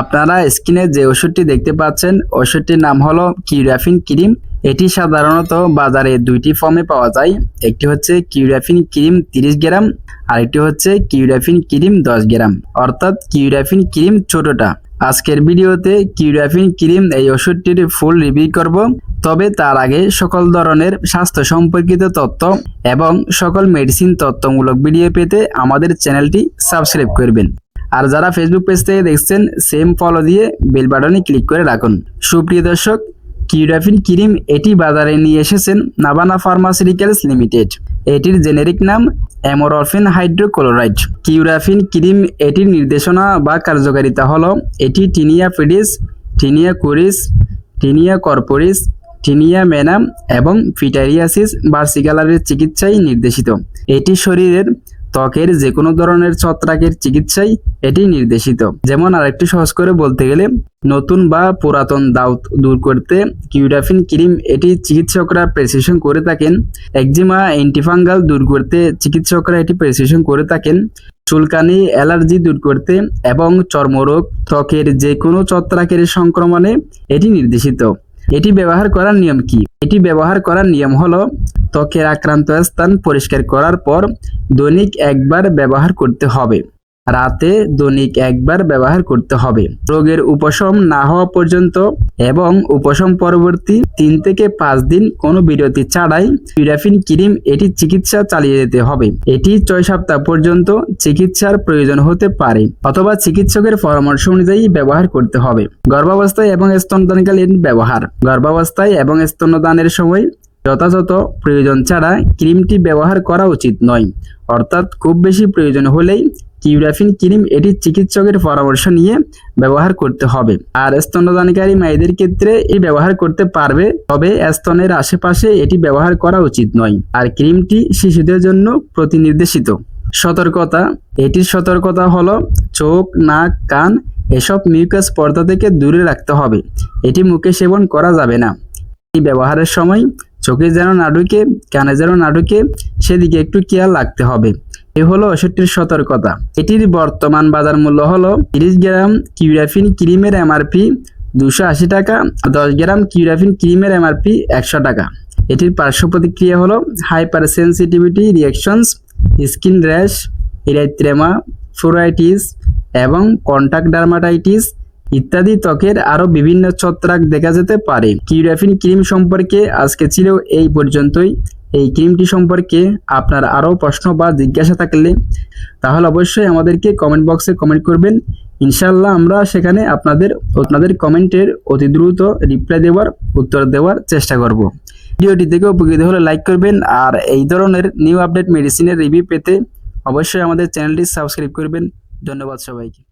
আপনারা স্ক্রিনে যে ওষুধটি দেখতে পাচ্ছেন, ওষুধটির নাম হলো কিউরাফিন ক্রিম। এটি সাধারণত বাজারে দুইটি ফর্মে পাওয়া যায়। একটি হচ্ছে কিউরাফিন ক্রিম তিরিশ গ্রাম, আরেকটি হচ্ছে কিউরাফিন ক্রিম দশ গ্রাম। অর্থাৎ কিউরাফিন ক্রিম ছোটটা। আজকের ভিডিওতে কিউরাফিন ক্রিম এই ওষুধটির ফুল রিভিউ করব। তবে তার আগে সকল ধরনের স্বাস্থ্য সম্পর্কিত তথ্য এবং সকল মেডিসিন তথ্যমূলক ভিডিও পেতে আমাদের চ্যানেলটি সাবস্ক্রাইব করবেন। আর যারা ফেসবুক পেজ থেকে দেখছেন সেম ফলো দিয়ে বেল বাটনে ক্লিক করে রাখুন। সুপ্রিয় দর্শক কিউরাফিন ক্রিম এটি বাজারে নিয়ে এসেছেন নাবানা ফার্মাসিউটিক্যালস লিমিটেড এটির জেনেরিক নাম অ্যামোরফিন হাইড্রোক্লোরাইড কিউরাফিন ক্রিম এটির নির্দেশনা বা কার্যকারিতা হলো এটি tinea pedis tinea cruris tinea corporis tinea manuum এবং ফিটারিয়াসিস বার্সিকালারের চিকিৎসায় নির্দেশিত। এটি শরীরের ত্বকের যে কোনো ধরনের ছত্রাকের চিকিৎসায় এটি নির্দেশিত। যেমন আরেকটি সহজ করে বলতে গেলে, নতুন বা পুরাতন দাউত দূর করতে কিউডাফিন ক্রিম এটি চিকিৎসকরা প্রেসক্রিপশন করে থাকেন। একজিমা অ্যান্টিফাঙ্গাল দূর করতে চিকিৎসকরা এটি প্রেসক্রিপশন করে থাকেন। চুলকানি, অ্যালার্জি দূর করতে এবং চর্মরোগ, ত্বকের যে কোনো ছত্রাকের সংক্রমণে এটি নির্দেশিত। এটি ব্যবহার করার নিয়ম কি? এটি ব্যবহার করার নিয়ম হলো, ত্বকের আক্রান্ত স্থান পরিষ্কার করার পর দৈনিক একবার ব্যবহার করতে হবে। রাতে দৈনিক একবার ব্যবহার করতে হবে। রোগের উপশম না হওয়া পর্যন্ত এবং উপশম পরবর্তী তিন থেকে পাঁচ দিন কোনো বিরতি ছাড়াই পিরাফিন ক্রিম এটি চিকিৎসা চালিয়ে যেতে হবে। এটি ছয় সপ্তাহ পর্যন্ত চিকিৎসার প্রয়োজন হতে পারে অথবা চিকিৎসকের পরামর্শ অনুযায়ী ব্যবহার করতে হবে। গর্ভাবস্থায় এবং স্তনদানকালীন ব্যবহার। গর্ভাবস্থায় এবং স্তনদানের সময় যথাযথ প্রয়োজন ছাড়া ক্রিমটি ব্যবহার করা উচিত নয়। অর্থাৎ খুব বেশি প্রয়োজন হলেই কিউরাফিন, ক্রিম, এটি চিকিৎসকের পরামর্শ নিয়ে ব্যবহার করতে হবে। আর স্তনদানকারী মায়েদের ক্ষেত্রে এই ব্যবহার করতে পারবে, তবে স্তনের আশেপাশে এটি ব্যবহার করা উচিত নয়। আর ক্রিমটি শিশুদের জন্য প্রতিনির্দেশিত। সতর্কতা। এটির সতর্কতা হলো চোখ, নাক, কান, এসব মিউকাস পর্দা থেকে দূরে রাখতে হবে। এটি মুখে সেবন করা যাবে না। এটি ব্যবহারের সময় চোখে যেন না ঢুকে, কানে যেন না ঢুকে, সেদিকে একটু খেয়াল রাখতে হবে। এ হলো ওষুধটির সতর্কতা। এটির বর্তমান বাজার মূল্য হলো তিরিশ গ্রাম কিউরাফিন ক্রিমের এমআরপি দুশো আশি টাকা, দশ গ্রাম কিউরাফিন ক্রিমের এমআরপি একশো টাকা। এটির পার্শ্ব প্রতিক্রিয়া হলো hyper sensitivity reactions skin rash erythema pruritus এবং কন্টাক্ট ডার্মাটাইটিস ইত্যাদি ত্বকের আরও বিভিন্ন ছত্রাক দেখা যেতে পারে। কিউরাফিন ক্রিম সম্পর্কে আজকে ছিল এই পর্যন্তই। এই ক্রিমটি সম্পর্কে আপনার আরও প্রশ্ন বা জিজ্ঞাসা থাকলে তাহলে অবশ্যই আমাদেরকে কমেন্ট বক্সে কমেন্ট করবেন। ইনশাল্লাহ আমরা সেখানে আপনাদের আপনাদের কমেন্টের অতি দ্রুত রিপ্লাই দেওয়ার, উত্তর দেওয়ার চেষ্টা করব। ভিডিওটি থেকে উপকৃত হলে লাইক করবেন আর এই ধরনের নিউ আপডেট মেডিসিনের রিভিউ পেতে অবশ্যই আমাদের চ্যানেলটি সাবস্ক্রাইব করবেন। ধন্যবাদ সবাইকে।